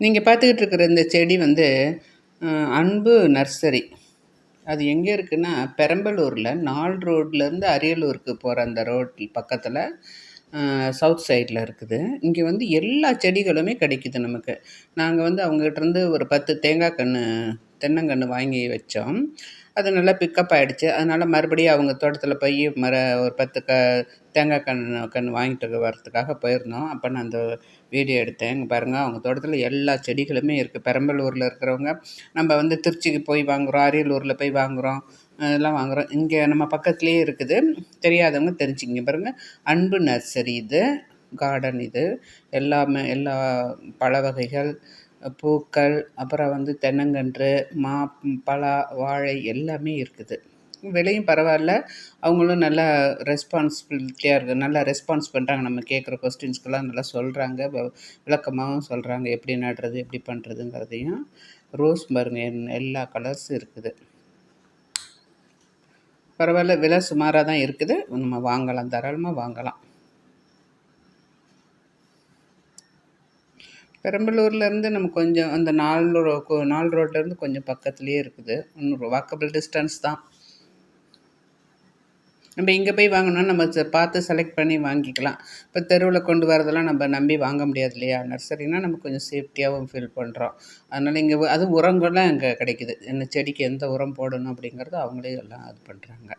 நீங்கள் பார்த்துக்கிட்டு இருக்கிற இந்த செடி வந்து அன்பு நர்சரி. அது எங்கே இருக்குன்னா பெரம்பலூரில் நால் ரோட்லேருந்து அரியலூருக்கு போகிற அந்த ரோட்டில் பக்கத்தில் சவுத் சைடில் இருக்குது. இங்கே வந்து எல்லா செடிகளுமே கிடைக்குது நமக்கு. நாங்கள் வந்து அவங்ககிட்டருந்து ஒரு பத்து தேங்காய் கன்று தென்னங்கன்று வாங்கி வச்சோம். அது நல்லா பிக்கப் ஆகிடுச்சு அதனால் மறுபடியும் அவங்க தோட்டத்தில் போய் மர ஒரு பத்து க தேங்காய் கன்று கன்று வாங்கிட்டு வரத்துக்காக போயிருந்தோம். அப்போ நான் அந்த வீடியோ எடுத்தேன். இங்கே பாருங்கள் அவங்க தோட்டத்தில் எல்லா செடிகளுமே இருக்குது பெரம்பலூரில் இருக்கிறவங்க நம்ம வந்து திருச்சிக்கு போய் வாங்குகிறோம் அரியலூரில் போய் வாங்குகிறோம் இதெல்லாம் வாங்குகிறோம் இங்கே நம்ம பக்கத்துலேயே இருக்குது. தெரியாதவங்க தெரிஞ்சுக்கிங்க. பாருங்கள் அன்பு நர்சரி இது கார்டன் இது. எல்லாமே எல்லா பழ வகைகள் பூக்கள் அப்புறம் வந்து தென்னங்கன்று மா பலா வாழை எல்லாமே இருக்குது. விலையும் பரவாயில்ல. அவங்களும் நல்லா ரெஸ்பான்சிபிலிட்டியாக இருக்குது நல்லா ரெஸ்பான்ஸ் பண்ணுறாங்க நம்ம கேட்குற கொஸ்டின்ஸ்க்கெல்லாம் நல்லா சொல்கிறாங்க விளக்கமாகவும் சொல்கிறாங்க எப்படி நடுறது எப்படி பண்ணுறதுங்கிறதையும் ரோஸ் பாருங்க எல்லா கலர்ஸும் இருக்குது. பரவாயில்ல. விலை சுமாராக தான் இருக்குது. நம்ம வாங்கலாம். தாராளமாக வாங்கலாம். பெரம்பலூர்லேருந்து நம்ம கொஞ்சம் அந்த நாலு ரோ நாலு ரோட்லேருந்து கொஞ்சம் பக்கத்துலேயே இருக்குது. இன்னும் வாக்கபிள் டிஸ்டன்ஸ் தான். நம்ம இங்கே போய் வாங்கினோன்னா நம்ம பார்த்து செலக்ட் பண்ணி வாங்கிக்கலாம். இப்போ தெருவில் கொண்டு வரதெல்லாம் நம்ம நம்பி வாங்க முடியாது இல்லையா? நர்சரினால் நம்ம கொஞ்சம் சேஃப்டியாகவும் ஃபீல் பண்ணுறோம் அதனால் இங்கே அது உரங்கள்லாம் இங்கே கிடைக்குது. இந்த செடிக்கு எந்த உரம் போடணும் அப்படிங்கிறது அவங்களே எல்லாம் இது பண்ணுறாங்க